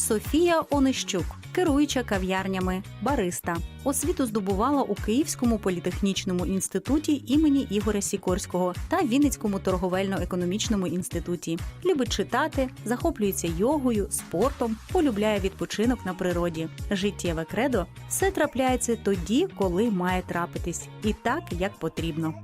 Софія Онищук, керуюча кав'ярнями, бариста. Освіту здобувала у Київському політехнічному інституті імені Ігоря Сікорського та Вінницькому торговельно-економічному інституті. Любить читати, захоплюється йогою, спортом, полюбляє відпочинок на природі. Життєве кредо все трапляється тоді, коли має трапитись, і так як потрібно.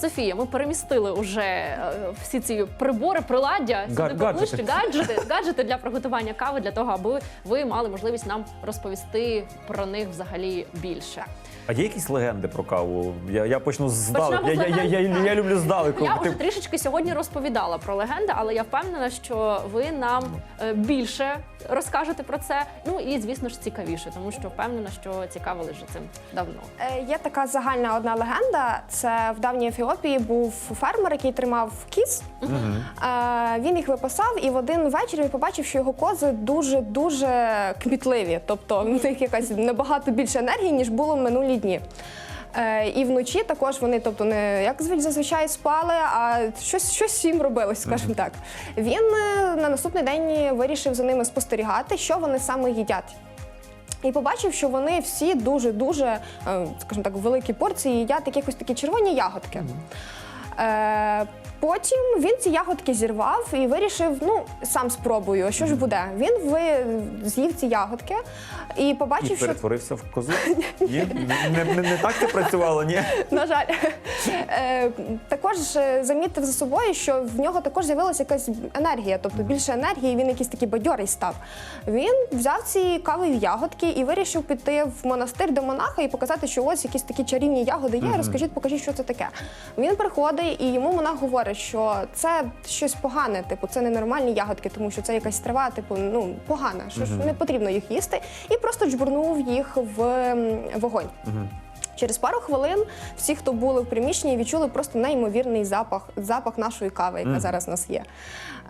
Софія, ми перемістили уже е, всі ці прибори, приладдя сюди Га- поближче, гаджети. гаджети, гаджети для приготування кави для того, аби ви мали можливість нам розповісти про них взагалі більше. А є якісь легенди про каву? Я, я почну здалеку. Я, з я, я, я, легенд? я люблю здалеку. Я Ти- вже трішечки сьогодні розповідала про легенди, але я впевнена, що ви нам е, більше розкажете про це. Ну і звісно ж цікавіше, тому що впевнена, що цікавили вже цим давно. Е, Є така загальна одна легенда. Це в давній Ефіопії був фермер, який тримав кіз. Е, Він їх випасав, і в один вечір він побачив, що його кози дуже дуже кмітливі. Тобто в них якась набагато більше енергії, ніж було в минулі дні. Е, І вночі також вони, тобто, не як зазвичай спали, а щось, щось їм робилось, скажімо так. Він е, на наступний день вирішив за ними спостерігати, що вони саме їдять. І побачив, що вони всі дуже-дуже, е, скажімо так, великі порції Я такі ось такі червоні ягодки. Е, Потім він ці ягодки зірвав і вирішив, ну сам спробую, що ж буде. Він ви з'їв ці ягодки і І побачив, що перетворився в козу? Ні? Не, не, не так це працювало, ні? на жаль, Е, також е, замітив за собою, що в нього також з'явилася якась енергія, тобто більше енергії, він якийсь такий бадьорий став. Він взяв ці кавові ягодки і вирішив піти в монастир до монаха і показати, що ось якісь такі чарівні ягоди є. Розкажіть, покажіть, що це таке. Він приходить і йому монах говорить, що це щось погане, типу, це ненормальні ягодки, тому що це якась трава, типу, ну погана, що ж не потрібно їх їсти, і просто джбурнув їх в вогонь. Через пару хвилин всі, хто були в приміщенні, відчули просто неймовірний запах, запах нашої кави, яка зараз у нас є.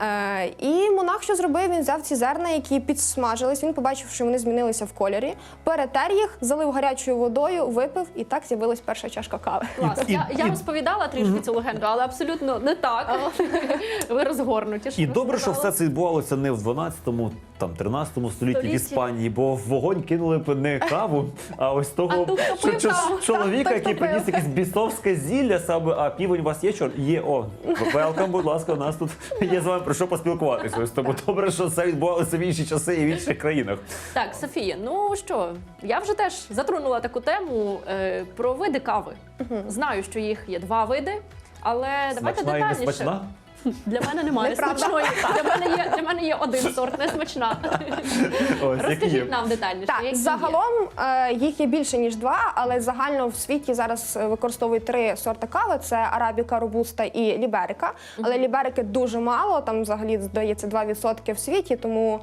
Е, і монах, що зробив, він взяв ці зерна, які підсмажились. Він побачив, що вони змінилися в кольорі, перетер їх, залив гарячою водою, випив, і так з'явилась перша чашка кави. Клас. І- я, я і- розповідала трішки цю легенду, але абсолютно не так. Ви розгорнуті. І добре, що все це відбувалося не в 12-му, там 13-му столітті в Іспанії, бо в вогонь кинули б не каву, а ось того що-? Чоловіка, який приніс якесь бісовське зілля, саме, а півень у вас є чор? Є, о, велкам, будь ласка, у нас тут є з вами про що поспілкуватися. Ось тому добре, що це відбувалося в інші часи і в інших країнах. Так, Софія, ну що, я вже теж затронула таку тему е, про види кави. Знаю, що їх є два види, але давайте Смачна і детальніше. смачна? Для мене немає Неправда. смачної. Для мене є для мене є один сорт, не смачна. Ось, які є. Розкажіть нам детальніше. Так, які є. загалом е, їх є більше ніж два, але загально в світі зараз е, використовують три сорти кави: це арабіка, робуста і ліберика. Але ліберики дуже мало, там взагалі здається 2% в світі, тому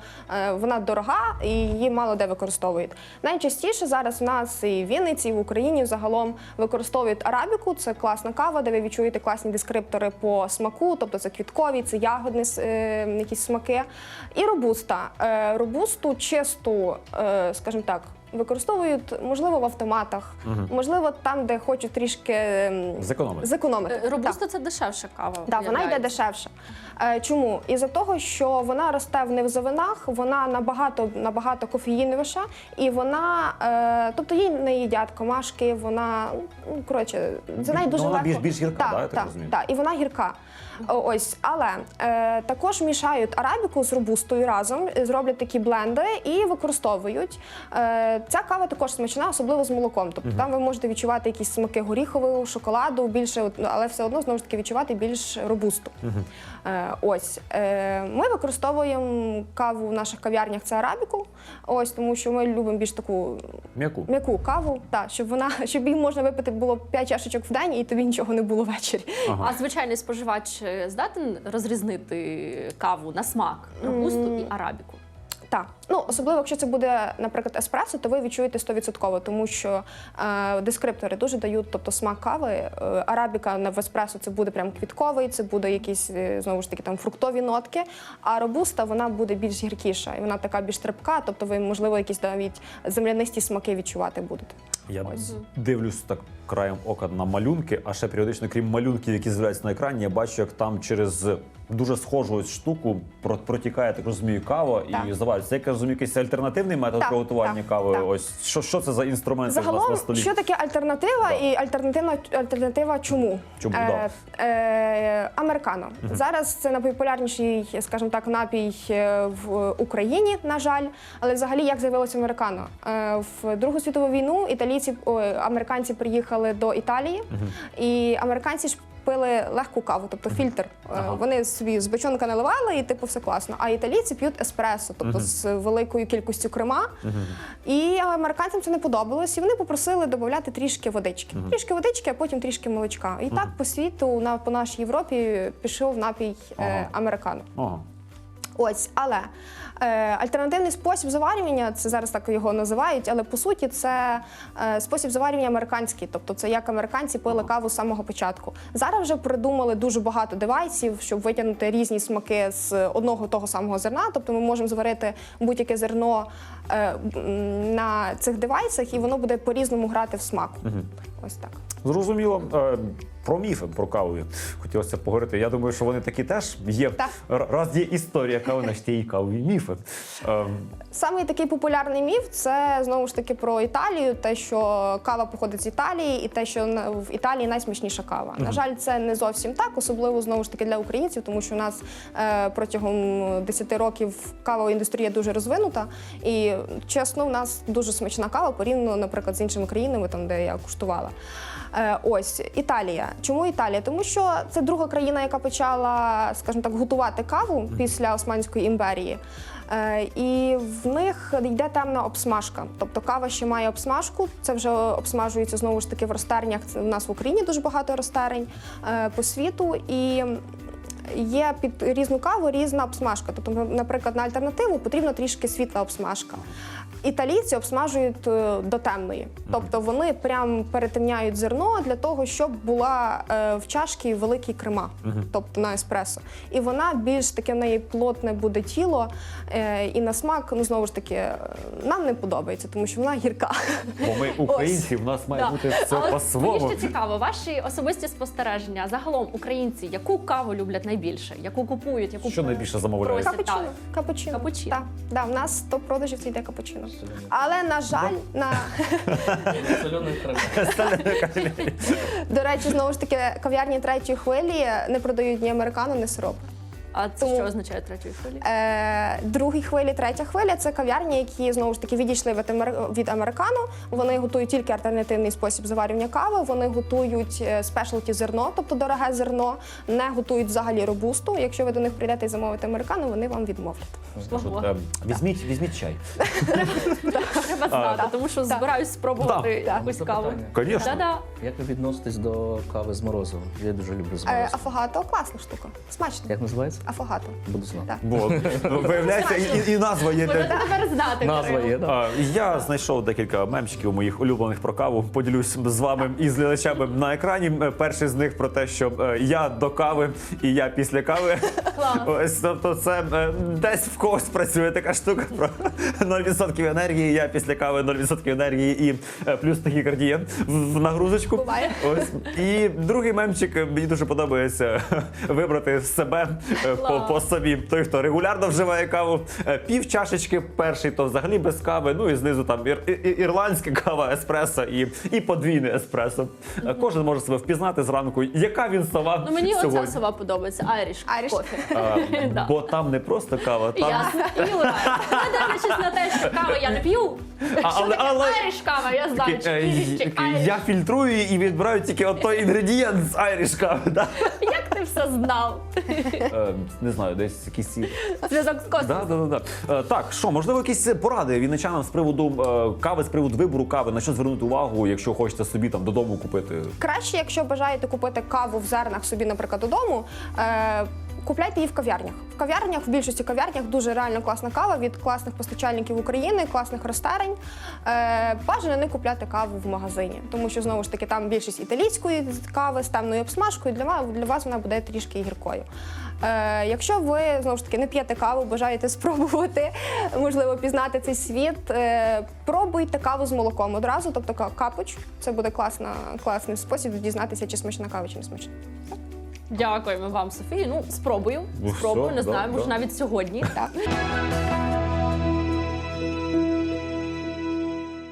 е, вона дорога і її мало де використовують. Найчастіше зараз в нас і в Вінниці, і в Україні загалом використовують арабіку. Це класна кава, де ви відчуєте класні дескриптори по смаку, тобто це квіткові, це ягодні е, якісь смаки. І робуста. Е, робусту чисту, е, скажімо так. Використовують можливо в автоматах, можливо, там, де хочуть трішки ем, Зекономити. зекономити. Е, Так. Робуста це дешевша кава. Так, вона йде виявляється. дешевше. Е, чому? Із-за того, що вона росте в низовинах, вона набагато набагато кофеїновіша, і вона, е, тобто їй не їдять комашки, вона ну коротше, за Ну, дуже вона легко. більш- більш гірка, так, да, я так так, розумію? так, і вона гірка. О, Ось, але е, також мішають арабіку з робустою разом, е, зроблять такі бленди і використовують. Е, ця кава також смачна, особливо з молоком. Тобто там ви можете відчувати якісь смаки горіхового, шоколаду, більше, от, але все одно знову ж таки відчувати більш робусту. Е, ось е, ми використовуємо каву в наших кав'ярнях. Це арабіку. Ось тому, що ми любимо більш таку М'яку. м'яку каву, так, щоб вона щоб її можна випити було 5 чашечок в день, і тобі нічого не було ввечері. А звичайний споживач е, здатен розрізнити каву на смак, робусту і арабіку. Так, ну особливо, якщо це буде, наприклад, еспресо, то ви відчуєте 100%, тому що е, дескриптори дуже дають, тобто смак кави. Е, арабіка в еспресо це буде прям квітковий, це буде якісь е, знову ж таки там фруктові нотки. А робуста вона буде більш гіркіша, і вона така більш трепка, тобто ви, можливо, якісь навіть землянисті смаки відчувати будете. Я дивлюсь так краєм ока на малюнки, а ще періодично, крім малюнків, які з'являються на екрані, я бачу, як там через дуже схожу ось штуку про- протікає, так розумію, кава і Так. заварюється. Як я розумію, якийсь альтернативний метод Так, приготування так, кави. так. Ось що, що це за інструменти у вас Загалом, на столі? що таке альтернатива Да. і альтернативна альтернатива чому? Чому, е, е, американо. Зараз це найпопулярніший, скажімо так, напій е, в Україні, на жаль. Але взагалі як з'явилося американо? Е, в Другу світову війну італійці, ой, американці приїхали до Італії, і американці ж. Пили легку каву, тобто фільтр. Е, Ага. Вони собі з бочонка наливали і типу все класно. А італійці п'ють еспресо, тобто з великою кількістю крема. І американцям це не подобалось, і вони попросили додати трішки водички. Трішки водички, а потім трішки молочка. І так по світу, на по нашій Європі пішов напій Ага. е, американо. Ага. Ось, але альтернативний спосіб заварювання, це зараз так його називають, але по суті це е, спосіб заварювання американський, тобто це як американці пили каву з самого початку. Зараз вже придумали дуже багато девайсів, щоб витягнути різні смаки з одного того самого зерна. Тобто ми можемо зварити будь-яке зерно е, на цих девайсах, і воно буде по-різному грати в смак. Ось так. Зрозуміло. Е, Про міфи про каву хотілося поговорити. Я думаю, що вони такі теж є. Так. Раз є історія кави, значить є і кавові міфи. Ем, Самий такий популярний міф це знову ж таки про Італію, те, що кава походить з Італії, і те, що в Італії найсмачніша кава. На жаль, це не зовсім так, особливо знову ж таки для українців, тому що у нас е, протягом 10 років кавова індустрія дуже розвинута. І чесно, у нас дуже смачна кава порівняно, наприклад, з іншими країнами, там де я куштувала. Е, ось Італія. Чому Італія? Тому що це друга країна, яка почала, скажімо так, готувати каву після Османської імперії. Е, і в них йде темна обсмажка. Тобто кава ще має обсмажку. Це вже обсмажується знову ж таки в розтарнях. Це в нас в Україні дуже багато розтерень е, по світу. І є під різну каву різна обсмажка. Тобто, наприклад, на альтернативу потрібна трішки світла обсмажка. Італійці обсмажують е, до темної, тобто вони прям перетемняють зерно для того, щоб була е, в чашці великий крема, тобто на еспресо. І вона більш таке в неї плотне буде тіло, е, і на смак, ну знову ж таки, нам не подобається, тому що вона гірка. Бо ми українці, в нас має Да. бути все Але по-своєму. Мені ще цікаво, ваші особисті спостереження. Загалом українці яку каву люблять найбільше? Яку купують? Яку Що найбільше замовляють? Капучино. Капучино. Капучино. Так, да, в нас топ продажів це йде капучино. Але на жаль, на Соляний до речі, знову ж таки, кав'ярні третьої хвилі не продають ні американо, ні сироп. А це Тому- що означає третьої хвилі? Е, другій хвилі, третя хвиля це кав'ярні, які знову ж таки відійшли від, амер- від американо. Вони готують тільки альтернативний спосіб заварювання кави. Вони готують е, спешлті зерно, тобто дороге зерно, не готують взагалі робусту. Якщо ви до них прийдете і замовите американо, вони вам відмовлять. Візьміть, візьміть чай. Треба знати, тому що збираюсь спробувати якусь каву. Звісно. Як ви відноситесь до кави з морозивом? Я дуже люблю з Е, морозивом. афогато класна штука. Смачно. Як називається? Афогато. Буду знати. Так. Бо виявляється, і, і назва є. Будете тепер знати. Назва Кирило. є, так? А, Я знайшов декілька мемчиків моїх улюблених про каву. Поділюсь з вами і з глядачами на екрані. Е, Перший з них про те, що е, я до кави і я після кави. Клас. Ось тобто, це е, десь в когось працює така штука про 0% енергії. Я після кави 0% енергії і е, плюс тахікардія в в нагрузочку. Буває. Ось і другий мемчик е, мені дуже подобається вибрати себе е, по, по собі. Той, хто регулярно вживає каву, е, пів чашечки перший, то взагалі без кави. Ну і знизу там ір, і- і- ірландська кава, еспресо і, і подвійне еспресо. Е, Кожен може себе впізнати зранку, яка він сова Ну мені сьогодні. оця сова подобається. Айріш Irish. кофі. Бо там не просто кава, там Я дивлячись на те, що кави я не п'ю. А, але- айріш кава, я знаю, чи Е, айріш. я фільтрую і відбираю тільки той інгредієнт з айріш кави. Ти все знав? Е, не знаю, десь якісь Зв'язок з космосом. Да, да, да, да. Е, Так, що, можливо, якісь поради вінничанам з приводу е, кави, з приводу вибору кави, на що звернути увагу, якщо хочете собі там додому купити. Краще, якщо бажаєте купити каву в зернах собі, наприклад, додому. Е- Купляйте її в кав'ярнях. В кав'ярнях, в більшості кав'ярнях дуже реально класна кава від класних постачальників України, класних розтерень. Е, бажано не купляти каву в магазині, тому що знову ж таки там більшість італійської кави з темною обсмажкою. Для для вас вона буде трішки гіркою. Е, якщо ви знову ж таки не п'єте каву, бажаєте спробувати, можливо, пізнати цей світ, е, пробуйте каву з молоком одразу, тобто ка- капуч. Це буде класна, класний спосіб дізнатися, чи смачна кава, чи не смачна. Дякуємо вам, Софію. Ну, спробую. Ну, Спробую, не знаю, може навіть сьогодні. Так.